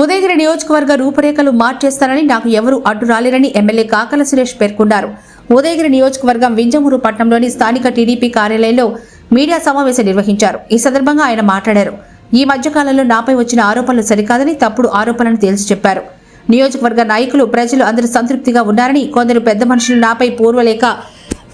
ఉదయగిరి నియోజకవర్గ రూపురేఖలు మార్చేస్తారని నాకు ఎవరు అడ్డు రాలేరని ఎమ్మెల్యే కాకల సురేష్ పేర్కొన్నారు. ఉదయగిరి నియోజకవర్గం వింజమూరు పట్టణంలోని స్థానిక టీడీపీ కార్యాలయంలో మీడియా సమావేశం నిర్వహించారు. ఈ సందర్భంగా ఆయన మాట్లాడారు. ఈ మధ్యకాలంలో నాపై వచ్చిన ఆరోపణలు సరికాదని తప్పుడు ఆరోపణలను తేల్చి చెప్పారు. నియోజకవర్గ నాయకులు ప్రజలు అందరూ సంతృప్తిగా ఉన్నారని కొందరు పెద్ద మనుషులు నాపై పూర్వలేక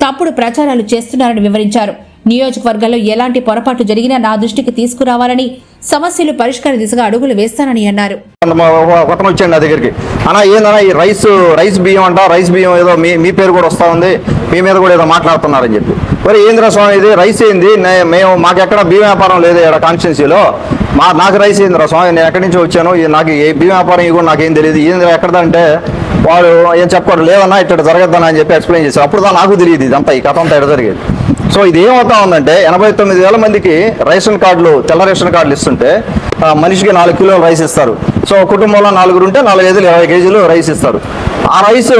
తప్పుడు ప్రచారాలు చేస్తున్నారని వివరించారు. నియోజకవర్గంలో ఎలాంటి పొరపాటు జరిగినా నా దృష్టికి తీసుకురావాలని సమస్యలు పరిష్కార దిశగా అడుగులు వేస్తానని అన్నారు. కొట్టం వచ్చాడు నా దగ్గరికి. అన్న ఏందన్నా ఈ రైస్ రైస్ బియ్యం అంట? రైస్ బియ్యం ఏదో మీ మీ పేరు కూడా వస్తూ ఉంది. మీ మీద కూడా ఏదో మాట్లాడుతున్నారని చెప్పి. మరి ఏంద్ర స్వామి ఇది? రైస్ ఏంది? నే- మేము మాకెక్కడ బియ్యం వ్యాపారం లేదు ఇక్కడ కాన్స్టిట్యున్సీలో. మా నాకు రైస్ ఏంద్ర స్వామి? నేను ఎక్కడి నుంచి వచ్చాను? ఇది నాకు ఏ బియ్యం వ్యాపారం ఇవ్వడం కూడా నాకేం తెలియదు ఏంద్ర ఎక్కడదంటే వాడు ఏం చెప్పాడు? లేదన్నా ఇట్లా జరగద్దన్నా అని చెప్పి ఎక్స్ప్లెయిన్ చేశారు అప్పుడు దా నాకు తెలియదు ఇదంతా ఈ కథ అంతా ఎక్కడ జరిగేది. సో ఇది ఏమవుతా ఉందంటే ఎనభై తొమ్మిది వేల మందికి రేషన్ కార్డులు తెల్ల రేషన్ కార్డులు ఇస్తుంటే మనిషికి నాలుగు కిలోలు రైస్ ఇస్తారు. సో కుటుంబంలో నలుగురు ఉంటే నాలుగు ఐదులు ఇరవై కేజీలు రైస్ ఇస్తారు. ఆ రైస్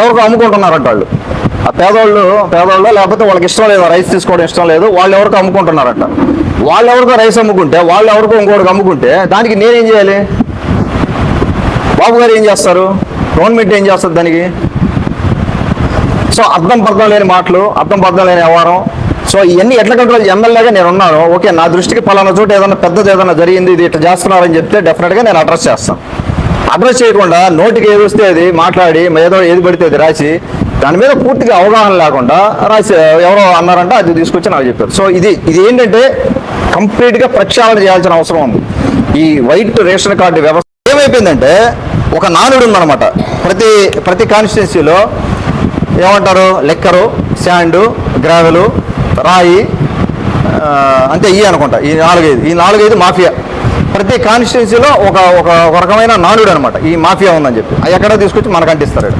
ఎవరికి అమ్ముకుంటున్నారంట వాళ్ళు? ఆ పేదవాళ్ళు పేదవాళ్ళు లేకపోతే వాళ్ళకి ఇష్టం లేదు రైస్ తీసుకోవడం ఇష్టం లేదు వాళ్ళు ఎవరికి అమ్ముకుంటున్నారంట. వాళ్ళు ఎవరికో రైస్ అమ్ముకుంటే వాళ్ళు ఎవరికో ఇంకోటికి అమ్ముకుంటే దానికి నేనేం చేయాలి? బాబు గారు ఏం చేస్తారు? గవర్నమెంట్ ఏం చేస్తుంది దానికి? సో అర్థం పర్థం లేని మాటలు అర్థం పర్థం లేని వ్యవహారం సో ఇవన్నీ ఎట్లా కంట్రోల్ ఎమ్మెల్యేగా నేను ఉన్నాను. ఓకే నా దృష్టికి పలానా చోట ఏదైనా పెద్దది ఏదైనా జరిగింది ఇది ఇట్లా చేస్తున్నారని చెప్తే డెఫినెట్గా నేను అడ్రస్ చేస్తాను. అడ్రస్ చేయకుండా నోటికి ఏది వస్తే అది మాట్లాడి ఏదో ఏది పడితే అది రాసి దాని మీద పూర్తిగా అవగాహన లేకుండా రాసి ఎవరో అన్నారంటే అది తీసుకొచ్చి నాకు చెప్పారు. సో ఇది ఇది ఏంటంటే కంప్లీట్గా ప్రక్షాళన చేయాల్సిన అవసరం ఉంది. ఈ వైట్ రేషన్ కార్డు వ్యవస్థ ఏమైపోయిందంటే ఒక నానుడు ఉందన్నమాట. ప్రతి ప్రతి కాన్స్టిట్యున్సీలో ఏమంటారు? లెక్కరు శాండు గ్రావెలు రాయి అంటే ఈ అనుకుంటా ఈ నాలుగైదు ఈ నాలుగైదు మాఫియా. ప్రతి కాన్స్టిట్యున్సీలో ఒక ఒక రకమైన నానుడు అనమాట ఈ మాఫియా ఉందని చెప్పి. అది ఎక్కడో తీసుకొచ్చి మనకు అంటిస్తారు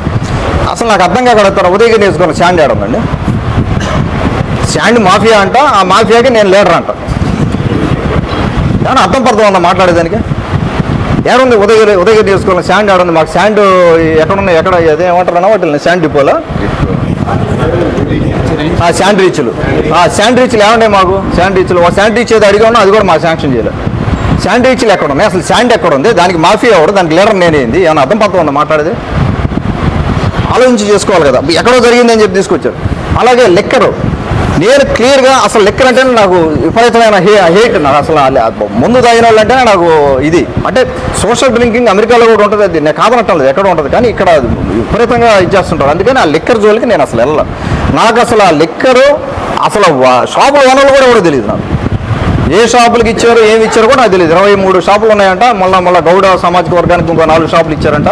అసలు నాకు అర్థం కాక ఉదయగిరి నేర్చుకున్న శాండ్ ఏడ ఉందండి. శాండ్ మాఫియా అంట ఆ మాఫియాకి నేను లీడర్ అంట. కానీ అర్థం పడుతుంది ఉందా మాట్లాడేదానికి? ఏడుంది ఉదయగిరి ఉదయగిరి తీసుకోవాలి శాండ్ ఆడుంది మాకు శాండ్ ఎక్కడున్నాయి ఎక్కడ అదే ఏమంటారు వాటిని శాండ్ డిపోలో. శాండ్ రీచ్లు ఆ శాండ్ రీచ్లు మాకు? శాండ్ రీచ్లు ఒక శాండ్ రీచ్ ఏదో అడిగా ఉన్నా అది కూడా మాకు శాంక్షన్ చేయలేదు శాండ్ రీచ్లు ఎక్కడ ఉన్నాయి? అసలు శాండ్ ఎక్కడ ఉంది? దానికి మాఫీ ఎవరు? దానికి లీడర్ నేనేంది? ఏమన్నా అర్థం పర్థం ఉందా మాట్లాడేది? ఆలోచించి చేసుకోవాలి కదా. ఎక్కడో జరిగిందని చెప్పి తీసుకొచ్చారు. అలాగే లెక్కరు. నేను క్లియర్గా అసలు లెక్కర్ అంటే నాకు విపరీతమైన హే హేట్ నాకు అసలు ముందు తాగిన వాళ్ళు నాకు ఇది. అంటే సోషల్ డ్రింకింగ్ అమెరికాలో కూడా ఉంటుంది అది. నేను కాదనట్టం లేదు. ఎక్కడ ఉంటుంది. కానీ ఇక్కడ విపరీతంగా ఇచ్చేస్తుంటారు అందుకని ఆ లెక్కర్ జోలికి నేను అసలు వెళ్ళను. నాకు అసలు ఆ లెక్కరు అసలు షాపుల వనరులు కూడా కూడా తెలియదు నాకు. ఏ షాపులకి ఇచ్చారు ఏమి ఇచ్చారో కూడా నాకు తెలియదు ఇరవై మూడు షాపులు ఉన్నాయంట మళ్ళీ మళ్ళీ గౌడ సామాజిక వర్గానికి ఇంకో నాలుగు షాపులు ఇచ్చారంట.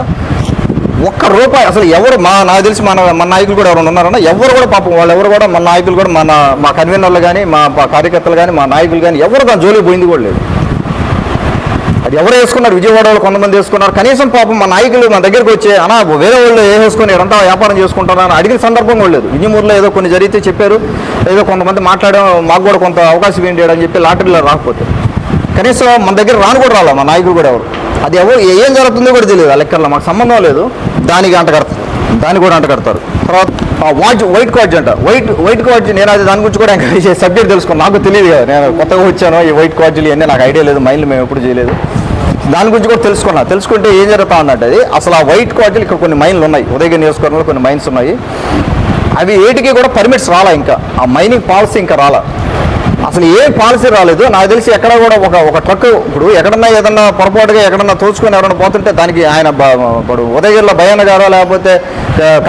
ఒక్క రూపాయి అసలు ఎవరు మా నాకు తెలిసి మన మన నాయకులు కూడా ఎవరైనా ఉన్నారన్న ఎవరు కూడా పాపం వాళ్ళు ఎవరు కూడా మన నాయకులు కూడా మన మా కన్వీనర్లు కానీ మా మా కార్యకర్తలు కానీ మా నాయకులు కానీ ఎవరు దాని జోలికి పోయింది కూడా లేదు. అది ఎవరు వేసుకున్నారు విజయవాడలో కొంతమంది వేసుకున్నారు. కనీసం పాపం మా నాయకులు మా దగ్గరికి వచ్చి అనా వేరే వాళ్ళు ఏ వేసుకుని అంతా వ్యాపారం చేసుకుంటారా? అని అడిగిన సందర్భం కూడా లేదు. విజయమూరులో ఏదో కొన్ని జరిగితే చెప్పారు. ఏదో కొంతమంది మాట్లాడడం మాకు కూడా కొంత అవకాశం ఏంటి అని చెప్పి లాటరీలో రాకపోతే. కనీసం మన దగ్గర రాను కూడా రాలా మా నాయకులు కూడా ఎవరు? అది ఎవరు ఏం జరుగుతుందో కూడా తెలియదు. ఆ లెక్కల్లో మాకు సంబంధం లేదు. దానికి అంట కడతారు. దాన్ని కూడా అంట కడతారు. తర్వాత వాచ్ వైట్ కార్డ్స్ అంట. వైట్ వైట్ కార్డ్స్ నేను అది దాని గురించి కూడా ఇంకా సబ్జెక్ట్ తెలుసుకున్నాను నాకు తెలియదు కదా. నేను కొత్తగా వచ్చాను. ఈ వైట్ కార్డ్లు ఇవన్నీ నాకు ఐడియా లేదు. మైండ్ మేము ఎప్పుడు చేయలేదు. దాని గురించి కూడా తెలుసుకున్నా. తెలుసుకుంటే ఏం జరుగుతా ఉందంటే అది అసలు ఆ వైట్ కార్డులు ఇక్కడ కొన్ని మైన్లు ఉన్నాయి. ఉదయగిరి నియోజకవర్గంలో కొన్ని మైన్స్ ఉన్నాయి. అవి ఏటికి కూడా పర్మిట్స్ రాలా ఇంకా. ఆ మైనింగ్ పాలసీ ఇంకా రాలా. అసలు ఏ పాలసీ రాలేదు. నాకు తెలిసి ఎక్కడ కూడా ఒక ఒక ట్రక్ ఇప్పుడు ఎక్కడన్నా ఏదన్నా పొరపాటుగా ఎక్కడన్నా తోచుకొని ఎవరైనా పోతుంటే దానికి ఆయన ఇప్పుడు ఉదయగిరిలో భయాన్న గారో లేకపోతే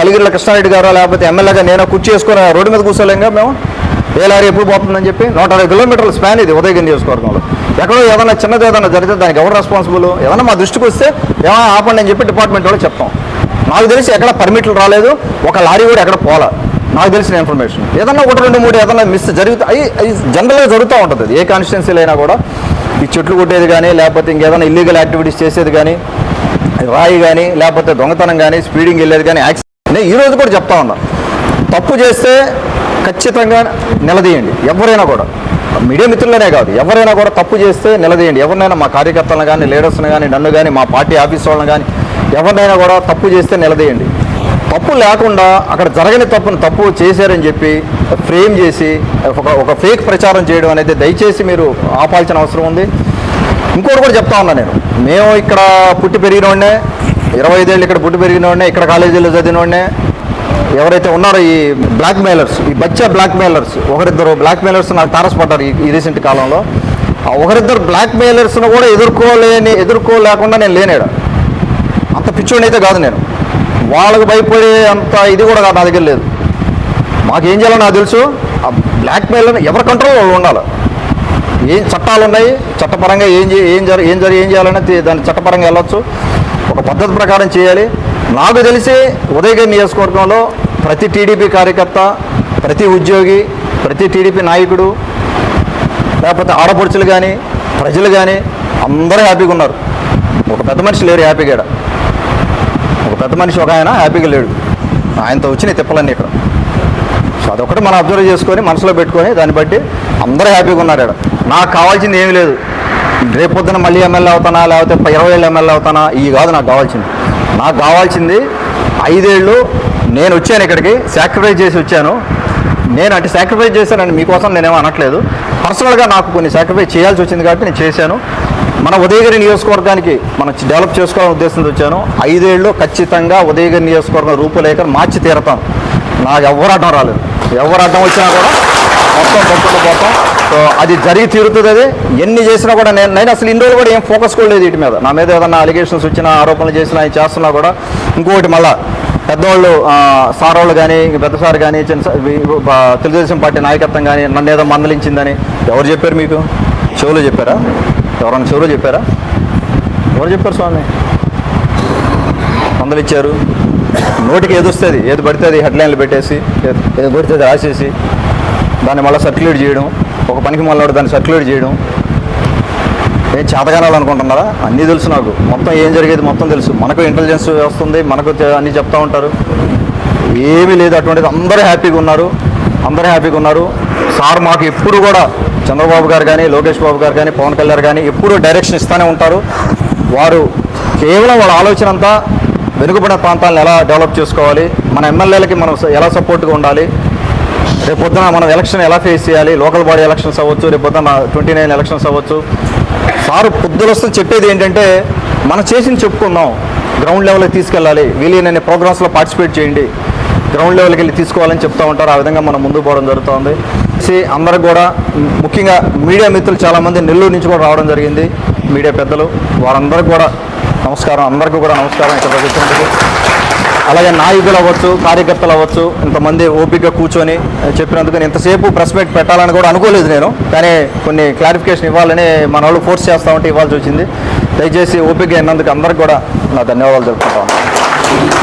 కలిగిరిలో కృష్ణారెడ్డి గారో లేకపోతే ఎమ్మెల్యేగా నేను కుర్చీ చేసుకుని రోడ్డు మీద కూర్చోలేంగా మేము? ఏ లారీ ఎప్పుడు పోతుందని చెప్పి నూట అరవై కిలోమీటర్ల స్పాన్ ఇది ఉదయగిరి నియోజకవర్గంలో. ఎక్కడో ఏదైనా చిన్నది ఏదైనా జరిగితే దానికి ఎవరు రెస్పాన్సిబుల్ ఏదైనా మా దృష్టికి వస్తే ఏమైనా ఆపండి అని చెప్పి డిపార్ట్మెంట్ వాళ్ళు చెప్తాం. నాకు తెలిసి ఎక్కడ పర్మిట్లు రాలేదు ఒక లారీ కూడా ఎక్కడ పోలా. నాకు తెలిసిన ఇన్ఫర్మేషన్ ఏదన్నా ఒకటి రెండు మూడు ఏదన్నా మిస్ జరుగుతా అవి అవి జనరల్గా జరుగుతూ ఉంటుంది. అది ఏ కాన్స్టిట్యున్సీలో అయినా కూడా. ఈ చెట్లు కొట్టేది కానీ లేకపోతే ఇంకేదైనా ఇల్లీగల్ యాక్టివిటీస్ చేసేది కానీ రాయి కానీ లేకపోతే దొంగతనం కానీ స్పీడింగ్ వెళ్ళేది కానీ యాక్సిడెంట్ నేను ఈ రోజు కూడా చెప్తా ఉన్నా. తప్పు చేస్తే ఖచ్చితంగా నిలదీయండి. ఎవరైనా కూడా. మీడియా మిత్రులనే కాదు. ఎవరైనా కూడా తప్పు చేస్తే నిలదీయండి. ఎవరినైనా మా కార్యకర్తలను కానీ లీడర్స్ని కానీ నన్ను కానీ మా పార్టీ ఆఫీస్ వాళ్ళని కానీ ఎవరినైనా కూడా తప్పు చేస్తే నిలదీయండి. తప్పు లేకుండా అక్కడ జరగని తప్పును తప్పు చేశారని చెప్పి ఫ్రేమ్ చేసి ఒక ఒక ఫేక్ ప్రచారం చేయడం అనేది దయచేసి మీరు ఆపాల్సిన అవసరం ఉంది. ఇంకోటి కూడా చెప్తా ఉన్నా నేను. మేము ఇక్కడ పుట్టి పెరిగినోడినే ఇరవై ఐదేళ్ళు ఇక్కడ పుట్టి పెరిగిన వాడినే ఇక్కడ కాలేజీలో చదివినోడినే ఎవరైతే ఉన్నారో ఈ బ్లాక్ మెయిలర్స్ ఈ బచ్చా బ్లాక్ మెయిలర్స్ ఒకరిద్దరు బ్లాక్ మెయిలర్స్ నాకు తారసపడ్డారు ఈ- రీసెంట్ కాలంలో. ఆ ఒకరిద్దరు బ్లాక్ మెయిలర్స్ను కూడా ఎదుర్కోలేని ఎదుర్కోలేకుండా నేను లేనేడా. అంత పిచ్చోడిని అయితే కాదు నేను. వాళ్ళకు భయపడే అంత ఇది కూడా నా దగ్గర లేదు. మాకేం చేయాలో నాకు తెలుసు. ఆ బ్లాక్ మెయిలర్ ఎవరి కంట్రోల్ వాళ్ళు ఉండాలి. ఏం చట్టాలు ఉన్నాయి? చట్టపరంగా ఏం ఏం జరి ఏం జరి ఏం చేయాలనే దాన్ని చట్టపరంగా వెళ్ళొచ్చు. ఒక పద్ధతి ప్రకారం చేయాలి. నాకు తెలిసి ఉదయగిరి నియోజకవర్గంలో ప్రతి టీడీపీ కార్యకర్త ప్రతి ఉద్యోగి ప్రతి టీడీపీ నాయకుడు లేకపోతే ఆడపడుచులు కానీ ప్రజలు కానీ అందరూ హ్యాపీగా ఉన్నారు. ఒక పెద్ద మనిషి లేరు హ్యాపీగా ఈడ. ఒక పెద్ద మనిషి ఒక ఆయన హ్యాపీగా లేడు. ఆయనతో వచ్చినాయి తిప్పలన్నీ ఇక్కడ. సో అదొకటి మనం అబ్జర్వ్ చేసుకొని మనసులో పెట్టుకొని దాన్ని బట్టి అందరూ హ్యాపీగా ఉన్నారు ఇక్కడ. నాకు కావాల్సింది ఏమీ లేదు. రేపు పొద్దున మళ్ళీ ఎమ్మెల్యే అవుతానా లేకపోతే ఇరవై ఏళ్ళు ఎమ్మెల్యే అవుతానా ఇవి కాదు నాకు కావాల్సింది. నాకు కావాల్సింది ఐదేళ్ళు నేను వచ్చాను ఇక్కడికి సాక్రిఫైస్ చేసి వచ్చాను. నేను అంటే సాక్రిఫైస్ చేశానని మీకోసం నేనేమో అనట్లేదు. పర్సనల్గా నాకు కొన్ని సాక్రిఫైస్ చేయాల్సి వచ్చింది కాబట్టి నేను చేశాను. మన ఉదయగిరి నియోజకవర్గానికి మనం డెవలప్ చేసుకోవాలని ఉద్దేశంతో వచ్చాను. ఐదేళ్ళు ఖచ్చితంగా ఉదయగిరి నియోజకవర్గం రూపురేఖను మార్చి తీరతాను. నాకు ఎవరు అడ్డం రాలేదు. ఎవరు అడ్డం వచ్చినా కూడా మొత్తం కొట్టుకుంటూ పోతాం సో అది జరిగి తీరుతుంది అది. ఎన్ని చేసినా కూడా నేను నేను అసలు ఇన్ని రోజులు కూడా ఏం ఫోకస్ కూడా లేదు వీటి మీద. నా మీద ఏదైనా అలిగేషన్స్ వచ్చినా ఆరోపణలు చేసినా అవి చేస్తున్నా కూడా ఇంకొకటి మళ్ళా పెద్దవాళ్ళు సారోళ్ళు సార్ వాళ్ళు కానీ పెద్ద సార్ కానీ చిన్న సార్ తెలుగుదేశం పార్టీ నాయకత్వం కానీ నన్ను ఏదో మందలించిందని ఎవరు చెప్పారు మీకు? చెవులో చెప్పారా? ఎవరన్నా చెవులో చెప్పారా? ఎవరు చెప్పారు స్వామి? మందలిచ్చారు. నోటికి ఏదొస్తుంది? ఏది పడితే అది హెడ్లైన్లు పెట్టేసి ఏది- ఏది పడితే అది రాసేసి. దాన్ని మళ్ళీ సర్క్యులేట్ చేయడం ఒక పనికి మళ్ళీ దాన్ని సర్క్యులేట్ చేయడం. ఏం చేతగానాలనుకుంటున్నారా అన్నీ తెలుసు నాకు. మొత్తం ఏం జరిగేది మొత్తం తెలుసు. మనకు ఇంటెలిజెన్స్ వస్తుంది మనకు అన్నీ చెప్తా ఉంటారు. ఏమీ లేదు అటువంటిది. అందరూ హ్యాపీగా ఉన్నారు. అందరూ హ్యాపీగా ఉన్నారు. సార్ మాకు ఎప్పుడు కూడా చంద్రబాబు గారు కానీ లోకేష్ బాబు గారు కానీ పవన్ కళ్యాణ్ కానీ ఎప్పుడూ డైరెక్షన్ ఇస్తూనే ఉంటారు. వారు కేవలం వాళ్ళ ఆలోచన అంతా వెనుకబడిన ప్రాంతాలను ఎలా డెవలప్ చేసుకోవాలి? మన ఎమ్మెల్యేలకి మనం ఎలా సపోర్ట్గా ఉండాలి? రేపు పొద్దున మనం ఎలక్షన్ ఎలా ఫేస్ చేయాలి? లోకల్ బాడీ ఎలక్షన్స్ అవ్వచ్చు రేపు పొద్దున ట్వంటీ నైన్ ఎలక్షన్స్ అవ్వచ్చు. సారు పొద్దున చెప్పేది ఏంటంటే మనం చేసింది చెప్పుకుందాం. గ్రౌండ్ లెవెల్కి తీసుకెళ్ళాలి. వీలైన ప్రోగ్రామ్స్లో పార్టిసిపేట్ చేయండి. గ్రౌండ్ లెవెల్కి వెళ్ళి తీసుకోవాలని చెప్తూ ఉంటారు. ఆ విధంగా మనం ముందు పోవడం జరుగుతుంది. సి అందరికి కూడా ముఖ్యంగా మీడియా మిత్రులు చాలామంది నెల్లూరు నుంచి కూడా రావడం జరిగింది. మీడియా పెద్దలు వారందరికీ కూడా నమస్కారం. అందరికీ కూడా నమస్కారం. ఇక్కడ వచ్చినందుకు అలాగే నాయకులు అవ్వచ్చు కార్యకర్తలు అవ్వచ్చు ఇంతమంది ఓపికగా కూర్చొని చెప్పినందుకు నేను ఇంతసేపు ప్రెస్ మీట్ పెట్టాలని కూడా అనుకోలేదు నేను. కానీ కొన్ని క్లారిఫికేషన్ ఇవ్వాలని మన వాళ్ళు ఫోర్స్ చేస్తా ఉంటే ఇవ్వాల్సి వచ్చింది. దయచేసి ఓపికగా అయినందుకు అందరికి కూడా నా ధన్యవాదాలు చెప్పుకుంటాను